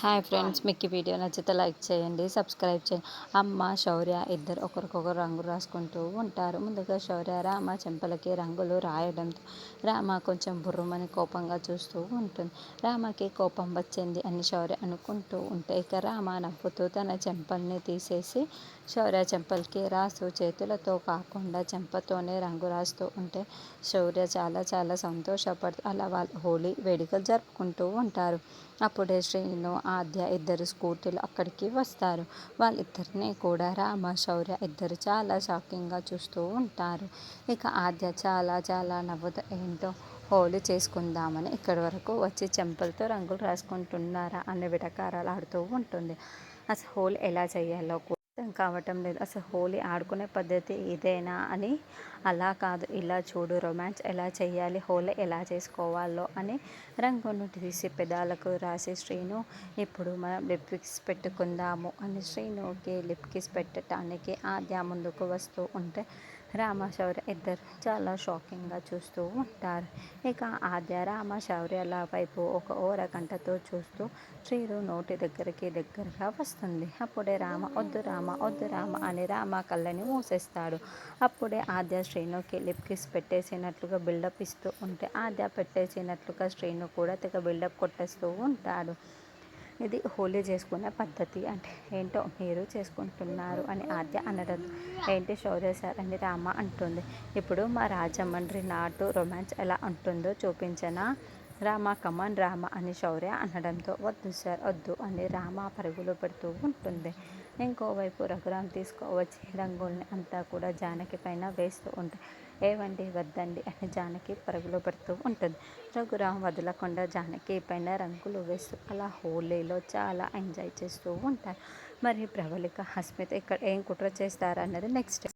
Hi friends మీకు ఈ video నచ్చితే లైక్ చేయండి సబ్స్క్రైబ్ చేయండి. అమ్మ శౌర్య ఇద్దరు ఒకరికొకరు రంగు రాసుకుంటూ ఉంటారు. ముందుగా శౌర్య రామ చెంపలకి రంగులు రాయడంతో రామ కొంచెం బుర్రమని కోపంగా చూస్తూ ఉంటుంది. రామకి కోపం వచ్చింది అని శౌర్య అనుకుంటూ ఉంటే ఇక రామ నవ్వుతూ తన చెంపల్ని తీసేసి శౌర్య చెంపలకి రాస్తూ చేతులతో కాకుండా చెంపతోనే రంగు రాస్తూ ఉంటే శౌర్య చాలా చాలా సంతోషపడుతూ అలా వాళ్ళు హోలీ వేడుకలు జరుపుకుంటూ ఉంటారు. అప్పుడే శ్రీ నేను ఆద్య ఇద్దరు స్కూటీలు అక్కడికి వస్తారు. వాళ్ళిద్దరినీ కూడా రామ శౌర్య ఇద్దరు చాలా షాకింగ్గా చూస్తూ ఉంటారు. ఇక ఆద్య చాలా చాలా నవ్వుతా ఏంటో హోలీ చేసుకుందామని ఇక్కడి వరకు వచ్చి చెంపలతో రంగులు రాసుకుంటున్నారా? అనే విటకారాలు ఆడుతూ ఉంటుంది. అసలు హోలీ ఎలా చేయాలో అర్థం కావటం లేదు. అసలు హోలీ ఆడుకునే పద్ధతి ఇదేనా అని అలా కాదు. ఇలా చూడు రొమాన్స్ ఎలా చేయాలి హోలీ ఎలా చేసుకోవాలో అని రంగును తీసి పెదాలకు రాసి శ్రీను ఇప్పుడు మనం లిప్ కిస్ పెట్టుకుందాము అని శ్రీనుకి లిప్ కిస్ పెట్టడానికి ఆద్య ముందుకు వస్తూ ఉంటే రామ శౌర్య ఇద్దరు చాలా షాకింగ్గా చూస్తూ ఉంటారు. ఇక ఆద్య రామ శౌర్యల వైపు ఒక ఓరగంటతో చూస్తూ శ్రీరు నోటి దగ్గరికి దగ్గరగా వస్తుంది. అప్పుడే రామ వద్దు రామ వద్దు రామ అని రామ కళ్ళని మూసేస్తాడు. అప్పుడే ఆద్య శ్రీనుకి లిప్ కిస్ పెట్టేసినట్లుగా బిల్డప్ ఇస్తూ ఉంటే ఆద్య పెట్టేసినట్లుగా శ్రీను కూడా తెగ బిల్డప్ కొట్టేస్తూ ఉంటాడు. ఇది హోలీ చేసుకునే పద్ధతి. అంటే ఏంటో మీరు చేసుకుంటున్నారు అని ఆద్య అనడం. ఏంటి శౌర్య సార్ అని రామ అంటుంది. ఇప్పుడు మా రాజమండ్రి నాటు రొమాన్స్ ఎలా ఉంటుందో చూపించనా? రామ కమన్ రామ అని శౌర్య అనడంతో వద్దు సార్ వద్దు అని రామ పరుగులు పెడుతూ ఉంటుంది. ఇంకోవైపు రఘురామ్ తీసుకోవచ్చి రంగుల్ని అంతా కూడా జానకి పైన వేస్తూ ఉంటాయి ఏవండి వద్దండి అని జానకి పరుగులు పెడుతూ ఉంటుంది. రఘురామ్ వదలకుండా జానకి పైన రంగులు వేస్తూ అలా హోలీలో చాలా ఎంజాయ్ చేస్తూ ఉంటారు. మరి ప్రబలిక హస్మిత ఇక్కడ ఏం కుట్ర చేస్తారన్నది నెక్స్ట్